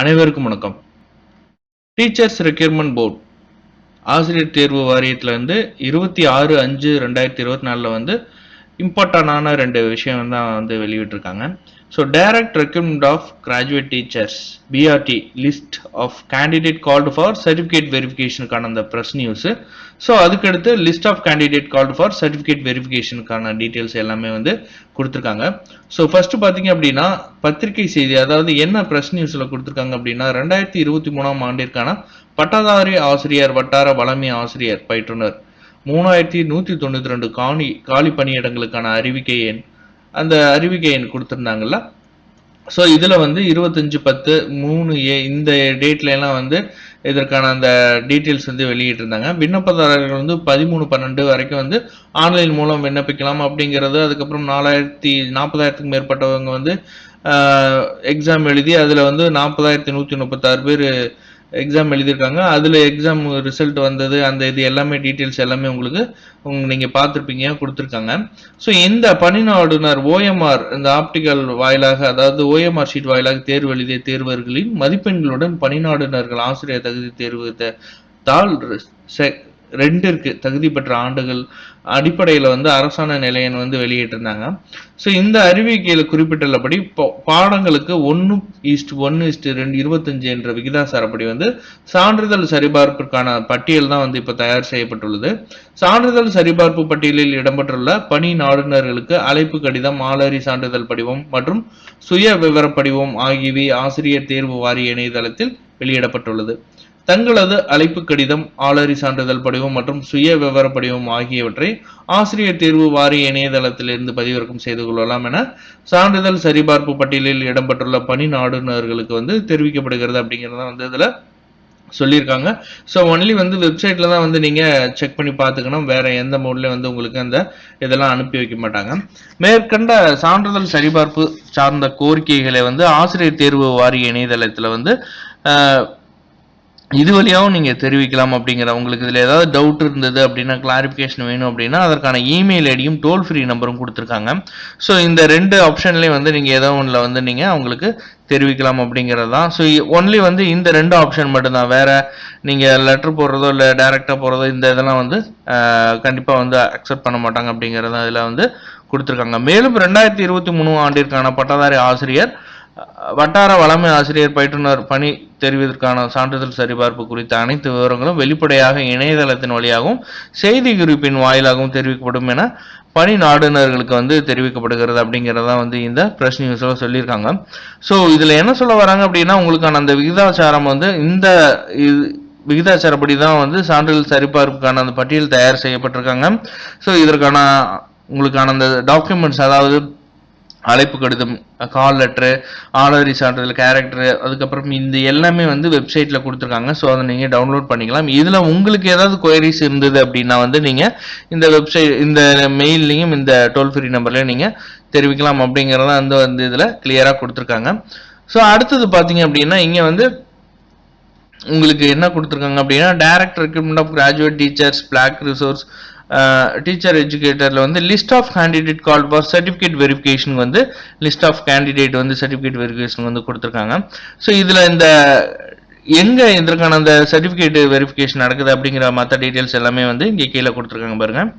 அனைவருக்கும் வணக்கம். Teachers requirement board ஆசிரியர் தேர்வு வாரியத்தில் வந்து இருபத்தி ஆறு அஞ்சு ரெண்டாயிரத்தி இருபத்தி நாலில் வந்து இம்பார்ட்டண்டான ரெண்டு விஷயம் தான் வந்து வெளியிட்டிருக்காங்க. So direct requirement of graduate teachers BRT list of candidate called for certificate வெரிஃபிகேஷனுக்கான அந்த ப்ரெஸ் நியூஸு ஸோ அதுக்கடுத்து list of candidate called for certificate வெரிஃபிகேஷனுக்கான details எல்லாமே வந்து கொடுத்துருக்காங்க. ஸோ ஃபர்ஸ்ட் பார்த்தீங்க அப்படின்னா பத்திரிகை செய்தி அதாவது என்ன ப்ரெஸ் நியூஸில் கொடுத்துருக்காங்க அப்படின்னா ரெண்டாயிரத்தி இருபத்தி மூணாம் ஆண்டிற்கான பட்டதாரி ஆசிரியர் வட்டார வளமை ஆசிரியர் பயிற்றுனர் மூணாயிரத்தி நூற்றி தொண்ணூற்றி ரெண்டு காணி காலி பணியிடங்களுக்கான அறிவிக்கை எண் அந்த அறிவிக்கை எண் கொடுத்துருந்தாங்கல்ல. ஸோ இதில் வந்து இருபத்தஞ்சு பத்து மூணு ஏ இந்த டேட்லலாம் வந்து இதற்கான அந்த டீட்டெயில்ஸ் வந்து வெளியிட்டிருந்தாங்க. விண்ணப்பதாரர்கள் வந்து பதிமூணு பன்னெண்டு வரைக்கும் வந்து ஆன்லைன் மூலம் விண்ணப்பிக்கலாம் அப்படிங்கிறது அதுக்கப்புறம் நாலாயிரத்தி நாற்பதாயிரத்துக்கு மேற்பட்டவங்க வந்து எக்ஸாம் எழுதி அதில் வந்து நாற்பதாயிரத்தி நூற்றி முப்பத்தாறு பேர் எக்ஸாம் எழுதியிருக்காங்க. அதில் எக்ஸாம் ரிசல்ட் வந்தது அந்த இது எல்லாமே டீட்டெயில்ஸ் எல்லாமே உங்களுக்கு உங்க நீங்கள் பார்த்துருப்பீங்க கொடுத்துருக்காங்க. ஸோ இந்த பணி நாடுனர் ஓஎம்ஆர் இந்த ஆப்டிக்கல் வாயிலாக அதாவது ஓஎம்ஆர் ஷீட் வாயிலாக தேர்வு எழுதிய தேர்வர்களின் மதிப்பெண்களுடன் பணிநாடுனர்கள் ஆசிரியர் தகுதி தேர்வு த- தாள் செ- ரெண்டிற்கு தகுதி பெற்ற ஆண்டுகள் அடிப்படையில் வந்து அரசாணை நிலையன் வந்து வெளியிட்டிருந்தாங்க. ஸோ இந்த அறிவிக்கையில் குறிப்பிட்டுள்ளபடி பாடங்களுக்கு ஒன்று ஈஸ்ட் ஒன்று ஈஸ்ட் ரெண்டு இருபத்தஞ்சு என்ற விகிதாசாரப்படி வந்து சான்றிதழ் சரிபார்ப்பிற்கான பட்டியல் தான் வந்து இப்போ தயார் செய்யப்பட்டுள்ளது. சான்றிதழ் சரிபார்ப்பு பட்டியலில் இடம்பெற்றுள்ள பணி நாடுனர்களுக்கு அழைப்பு கடிதம் ஆளறி சான்றிதழ் படிவம் மற்றும் சுய விவர படிவம் ஆகியவை ஆசிரியர் தேர்வு வாரிய இணையதளத்தில் வெளியிடப்பட்டுள்ளது. தங்களது அழைப்பு கடிதம் ஆளறி சான்றிதழ் படிவம் மற்றும் சுய விவர படிவம் ஆகியவற்றை ஆசிரியர் தேர்வு வாரிய இணையதளத்திலிருந்து பதிவிறக்கம் செய்து கொள்ளலாம் என சான்றிதழ் சரிபார்ப்பு பட்டியலில் இடம்பெற்றுள்ள பணி நாடுனர்களுக்கு வந்து தெரிவிக்கப்படுகிறது அப்படிங்கிறத வந்து இதில் சொல்லியிருக்காங்க. ஸோ ஒன்லி வந்து வெப்சைட்டில் தான் வந்து நீங்கள் செக் பண்ணி பார்த்துக்கணும். வேறு எந்த மோட்லேயும் வந்து உங்களுக்கு அந்த இதெல்லாம் அனுப்பி வைக்க மாட்டாங்க. மேற்கண்ட சான்றிதழ் சரிபார்ப்பு சார்ந்த கோரிக்கைகளை வந்து ஆசிரியர் தேர்வு வாரிய இணையதளத்தில் வந்து இது வழியாகவும் நீங்கள் தெரிவிக்கலாம் அப்படிங்கிற உங்களுக்கு இதில் ஏதாவது டவுட் இருந்தது அப்படின்னா கிளாரிஃபிகேஷன் வேணும் அப்படின்னா அதற்கான இமெயில் ஐடியும் டோல் ஃப்ரீ நம்பரும் கொடுத்துருக்காங்க. ஸோ இந்த ரெண்டு ஆப்ஷன்லேயும் வந்து நீங்கள் ஏதோ ஒன்றில் வந்து நீங்கள் அவங்களுக்கு தெரிவிக்கலாம் அப்படிங்கிறது தான். ஸோ ஒன்லி வந்து இந்த ரெண்டு ஆப்ஷன் மட்டும்தான். வேறு நீங்கள் லெட்டர் போடுறதோ இல்லை டைரெக்டாக போகிறதோ இந்த இதெல்லாம் வந்து கண்டிப்பாக வந்து அக்செப்ட் பண்ண மாட்டாங்க அப்படிங்கிறத இதில் வந்து கொடுத்துருக்காங்க. மேலும் ரெண்டாயிரத்தி இருபத்தி மூணு ஆண்டிற்கான பட்டதாரி ஆசிரியர் வட்டார வளமை ஆசிரியர் பயிற்றுனர் பணி தெரிவதற்கான சான்றிதழ் சரிபார்ப்பு குறித்த அனைத்து விவரங்களும் வெளிப்படையாக இணையதளத்தின் வழியாகவும் செய்தி குறிப்பின் வாயிலாகவும் தெரிவிக்கப்படும் என பணி நாடுனர்களுக்கு வந்து தெரிவிக்கப்படுகிறது அப்படிங்கிறதா வந்து இந்த பிரஸ் நியூஸில் சொல்லியிருக்காங்க. ஸோ இதில் என்ன சொல்ல வராங்க அப்படின்னா உங்களுக்கான அந்த விகிதாச்சாரம் வந்து இந்த இது விகிதாச்சாரப்படி தான் வந்து சான்றிதழ் சரிபார்ப்புக்கான அந்த பட்டியல் தயார் செய்யப்பட்டிருக்காங்க. ஸோ இதற்கான உங்களுக்கான அந்த டாக்குமெண்ட்ஸ் அதாவது அழைப்பு கடிதம் கால் லெட்ரு ஆலரி சான்றிதழ் கேரக்டர் அதுக்கப்புறம் இந்த எல்லாமே வந்து வெப்சைட்டில் கொடுத்துருக்காங்க. ஸோ அதை நீங்கள் டவுன்லோட் பண்ணிக்கலாம். இதில் உங்களுக்கு ஏதாவது கொயரிஸ் இருந்தது அப்படின்னா வந்து நீங்கள் இந்த வெப்சைட் இந்த மெயில்லையும் இந்த டோல் ஃப்ரீ நம்பர்லையும் நீங்கள் தெரிவிக்கலாம் அப்படிங்கிறத வந்து வந்து இதில் கிளியராக கொடுத்துருக்காங்க. ஸோ அடுத்தது பார்த்தீங்க அப்படின்னா இங்கே வந்து உங்களுக்கு என்ன கொடுத்துருக்காங்க அப்படின்னா direct recruitment of graduate teachers block resource teacher எஜுகேட்டரில் வந்து list of candidate call for certificate verification வந்து லிஸ்ட் ஆஃப் கேண்டிடேட் வந்து சர்டிஃபிகேட் வெரிஃபிகேஷன் வந்து கொடுத்துருக்காங்க. ஸோ இதில் இந்த எங்கே இதற்கான அந்த சர்டிஃபிகேட் வெரிஃபிகேஷன் நடக்குது அப்படிங்கிற மற்ற டீட்டெயில்ஸ் எல்லாமே வந்து இங்கே கீழே கொடுத்துருக்காங்க பாருங்கள்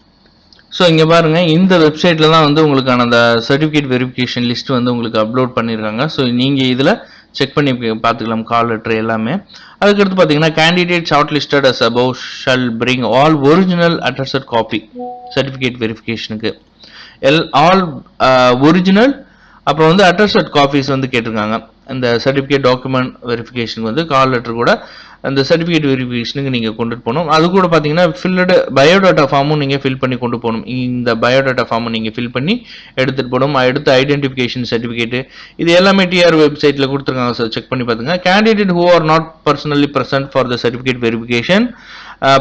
ஸோ இங்கே பாருங்கள் இந்த வெப்சைட்டில் தான் வந்து உங்களுக்கான அந்த சர்டிஃபிகேட் வெரிஃபிகேஷன் லிஸ்ட் வந்து உங்களுக்கு அப்லோட் பண்ணியிருக்காங்க ஸோ நீங்கள் இதில் செக் பண்ணி பார்த்துக்கலாம் கால் லெட்டர் எல்லாமே. அதுக்கடுத்து பார்த்தீங்கன்னா candidate short listed as above shall bring all original addressed copy certificate வெரிஃபிகேஷனுக்கு எல் ஆல் ஒரிஜினல் அப்புறம் வந்து அட்ரஸட் காப்பீஸ் வந்து கேட்டிருக்காங்க. இந்த சர்டிஃபிகேட் டாக்குமெண்ட் வெரிஃபிகேஷனுக்கு வந்து கால் லெட்டர் கூட அந்த சர்டிஃபிகேட் வெரிஃபிகேஷனுக்கு நீங்கள் கொண்டுட்டு போகணும். அது கூட பார்த்தீங்கன்னா ஃபில்லடு பயோடேட்டா ஃபார்மும் நீங்கள் ஃபில் பண்ணி கொண்டு போகணும். இந்த பயோடேட்டா ஃபார்மை நீங்கள் ஃபில் பண்ணி எடுத்துகிட்டு போகணும். அடுத்து ஐடென்டிஃபிகேஷன் சர்டிஃபிகேட் இது எல்லாமே டிஆர் வெப்சைட்டில் கொடுத்துருக்காங்க சார் செக் பண்ணி பார்த்துங்க candidate who are not personally present for the certificate verification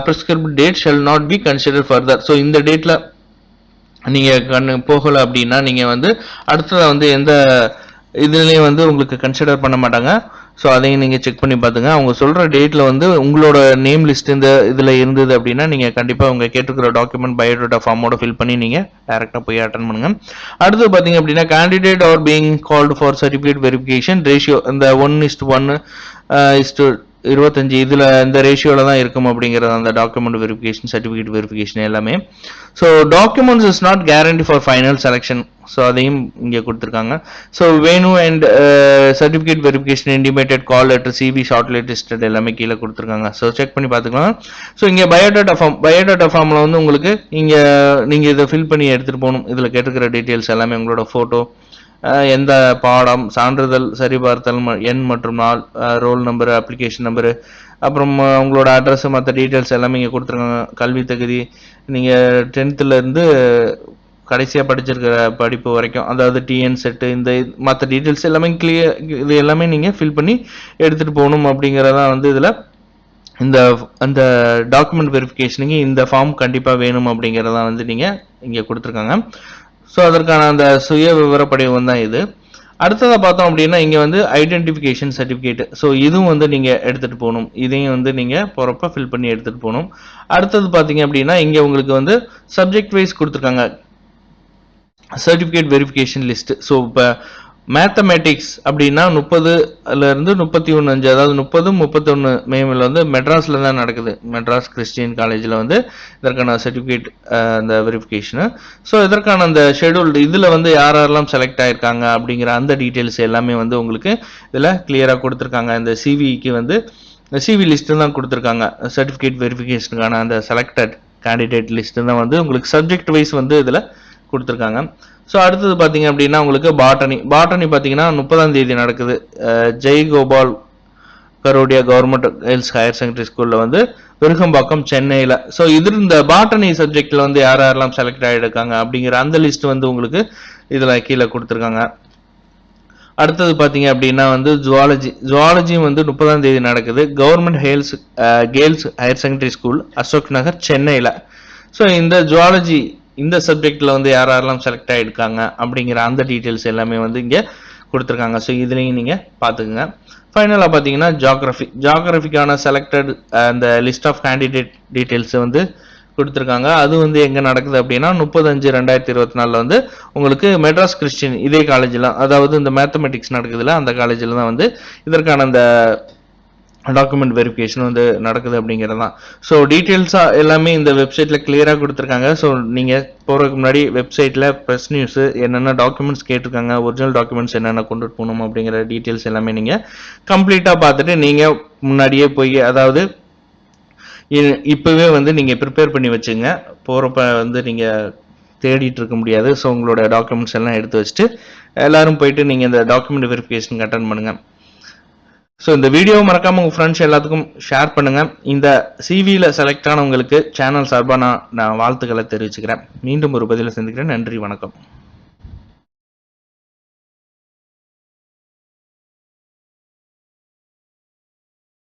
prescribed date shall not be consider further so இந்த டேட்டில் நீங்கள் கண்ணு போகலை அப்படின்னா நீங்கள் வந்து அடுத்ததாக வந்து எந்த இதுலேயும் வந்து உங்களுக்கு கன்சிடர் பண்ண மாட்டாங்க. ஸோ அதையும் நீங்கள் செக் பண்ணி பார்த்துங்க. அவங்க சொல்கிற டேட்டில் வந்து உங்களோட நேம் லிஸ்ட் இந்த இதில் இருந்தது அப்படின்னா நீங்கள் கண்டிப்பாக உங்கள் கேட்டுருக்கிற டாக்குமெண்ட் பயோடேட்டா ஃபார்மோட ஃபில் பண்ணி நீங்கள் டேரெக்டாக போய் அட்டன் பண்ணுங்க. அடுத்து பார்த்தீங்க அப்படின்னா candidate are being called for certificate verification ratio இந்த one is to one is to இருபத்தஞ்சு இதில் இந்த ரேஷியோவில் தான் இருக்கும் அப்படிங்கிறது அந்த டாக்குமெண்ட் வெரிஃபிகேஷன் சர்டிஃபிகேட் வெரிஃபிகேஷன் எல்லாமே. So documents is not guarantee for final selection so அதையும் இங்கே கொடுத்துருக்காங்க. So venue and certificate verification intimated call letter CB short listed எல்லாமே கீழே கொடுத்துருக்காங்க. ஸோ செக் பண்ணி பார்த்துக்கலாம். ஸோ இங்கே பயோடாட்டா ஃபார்ம் பயோடாட்டா ஃபார்மில் வந்து உங்களுக்கு இங்கே நீங்கள் இதை ஃபில் பண்ணி எடுத்துகிட்டு போகணும். இதில் கேட்டுக்கிற டீட்டெயில்ஸ் எல்லாமே உங்களோட ஃபோட்டோ எந்த பாடம் சான்றிதழ் சரிபார்த்தல் ம- எண் மற்றும் நாள் ரோல் நம்பர் அப்ளிகேஷன் நம்பரு அப்புறம் உங்களோட அட்ரஸ் மற்ற டீட்டெயில்ஸ் எல்லாமே இங்கே கொடுத்துருக்காங்க. கல்வி தகுதி. நீங்கள் டென்த்துலேருந்து கடைசியாக படிச்சிருக்கிற படிப்பு வரைக்கும் அதாவது டிஎன் செட்டு இந்த மற்ற டீட்டெயில்ஸ் எல்லாமே கிளியர் இது எல்லாமே நீங்கள் ஃபில் பண்ணி எடுத்துகிட்டு போகணும் அப்படிங்கிறதான் வந்து இதில் இந்த அந்த டாக்குமெண்ட் வெரிஃபிகேஷனுக்கு இந்த ஃபார்ம் கண்டிப்பாக வேணும் அப்படிங்கிறதான் வந்து நீங்கள் இங்கே கொடுத்துருக்காங்க. ஸோ அதற்கான அந்த சுய விவரப்படிவம் தான் இது. அடுத்ததாக பார்த்தோம் அப்படின்னா இங்கே வந்து ஐடென்டிஃபிகேஷன் சர்டிஃபிகேட் ஸோ இதுவும் வந்து நீங்கள் எடுத்துகிட்டு போகணும். இதையும் வந்து நீங்கள் போகிறப்ப ஃபில் பண்ணி எடுத்துகிட்டு போகணும். அடுத்தது பார்த்தீங்க அப்படின்னா இங்கே உங்களுக்கு வந்து சப்ஜெக்ட் வைஸ் கொடுத்துருக்காங்க. சர்டிஃபிகேட் வெரிஃபிகேஷன் லிஸ்ட் ஸோ இப்போ மேத்தமேட்டிக்ஸ் அப்படின்னா முப்பதுலேருந்து முப்பத்தி ஒன்று அஞ்சு அதாவது முப்பது முப்பத்தொன்று மேமில் வந்து மெட்ராஸில் தான் நடக்குது. மெட்ராஸ் கிறிஸ்டியன் காலேஜில் வந்து இதற்கான சர்டிஃபிகேட் அந்த வெரிஃபிகேஷனு ஸோ இதற்கான அந்த ஷெடியூல்டு இதில் வந்து யார் யாரெல்லாம் செலக்ட் ஆகிருக்காங்க அப்படிங்கிற அந்த டீட்டெயில்ஸ் எல்லாமே வந்து உங்களுக்கு இதில் கிளியராக கொடுத்துருக்காங்க. இந்த சிவிக்கு வந்து சிவி லிஸ்ட்டு தான் கொடுத்துருக்காங்க. சர்டிஃபிகேட் வெரிஃபிகேஷனுக்கான அந்த செலக்டட் கேண்டிடேட் லிஸ்ட்டு தான் வந்து உங்களுக்கு சப்ஜெக்ட் வைஸ் வந்து இதில் கொடுத்துருக்காங்க. ஸோ அடுத்தது பார்த்தீங்க அப்படின்னா உங்களுக்கு பாட்டனி பாட்டனி பார்த்தீங்கன்னா முப்பதாம் தேதி நடக்குது. ஜெய்கோபால் ஜெய் கோபால் கரோடியா கவர்மெண்ட் ஹெல்ஸ் ஹையர் செகண்டரி ஸ்கூலில் வந்து விருகம்பாக்கம் சென்னையில். ஸோ இது இந்த பாட்டனி சப்ஜெக்டில் வந்து யார் யாரெல்லாம் செலக்ட் ஆகிருக்காங்க அப்படிங்கிற அந்த லிஸ்ட் வந்து உங்களுக்கு இதில் கீழே கொடுத்துருக்காங்க. அடுத்தது பார்த்தீங்க அப்படின்னா வந்து ஜுவாலஜி ஜுவாலஜியும் வந்து முப்பதாம் தேதி நடக்குது. Government Hales girls higher secondary school Ashok Nagar சென்னையில். ஸோ இந்த ஜுவாலஜி இந்த சப்ஜெக்டில் வந்து யார் யாரெல்லாம் செலக்ட் ஆகிருக்காங்க அப்படிங்கிற அந்த டீட்டெயில்ஸ் எல்லாமே வந்து இங்கே கொடுத்துருக்காங்க. ஸோ இதுலேயும் நீங்கள் பார்த்துக்குங்க. ஃபைனலாக பார்த்தீங்கன்னா ஜாகிரஃபி ஜாகிரஃபிக்கான செலக்டட் அந்த லிஸ்ட் ஆஃப் கேண்டிடேட் டீட்டெயில்ஸ் வந்து கொடுத்துருக்காங்க. அது வந்து எங்கே நடக்குது அப்படின்னா முப்பத்தஞ்சு ரெண்டாயிரத்தி இருபத்தி நாலில் வந்து உங்களுக்கு மெட்ராஸ் கிறிஸ்டின் இதே காலேஜில் அதாவது இந்த மேத்தமெட்டிக்ஸ் நடக்குதுல அந்த காலேஜில் தான் வந்து இதற்கான அந்த டாக்குமெண்ட் வெரிஃபிகேஷன் வந்து நடக்குது அப்படிங்கிறது தான். ஸோ டீட்டெயில்ஸாக எல்லாமே இந்த வெப்சைட்டில் கிளியராக கொடுத்துருக்காங்க. ஸோ நீங்கள் போகிறதுக்கு முன்னாடி வெப்சைட்டில் ப்ரெஸ் நியூஸு என்னென்ன டாக்குமெண்ட்ஸ் கேட்டிருக்காங்க ஒரிஜினல் டாக்குமெண்ட்ஸ் என்னென்ன கொண்டுட்டு போகணும் அப்படிங்கிற டீட்டெயில்ஸ் எல்லாமே நீங்கள் கம்ப்ளீட்டாக பார்த்துட்டு நீங்கள் முன்னாடியே போய் அதாவது இ- வந்து நீங்கள் ப்ரிப்பேர் பண்ணி வச்சுங்க. போகிறப்ப வந்து நீங்கள் தேடிட்டு இருக்க முடியாது. ஸோ உங்களோட டாக்குமெண்ட்ஸ் எல்லாம் எடுத்து வச்சுட்டு எல்லாரும் போயிட்டு நீங்கள் இந்த டாக்குமெண்ட் வெரிஃபிகேஷன் அட்டன் பண்ணுங்கள் ஸோ இந்த வீடியோவை மறக்காமல் உங்கள் ஃப்ரெண்ட்ஸ் எல்லாத்துக்கும் ஷேர் பண்ணுங்கள் இந்த சிவியில் செலக்ட் ஆனவங்களுக்கு சேனல் சார்பாக நான் நான் வாழ்த்துக்களை தெரிவிச்சுக்கிறேன். மீண்டும் ஒரு பதில சந்திக்கிறேன். நன்றி வணக்கம்.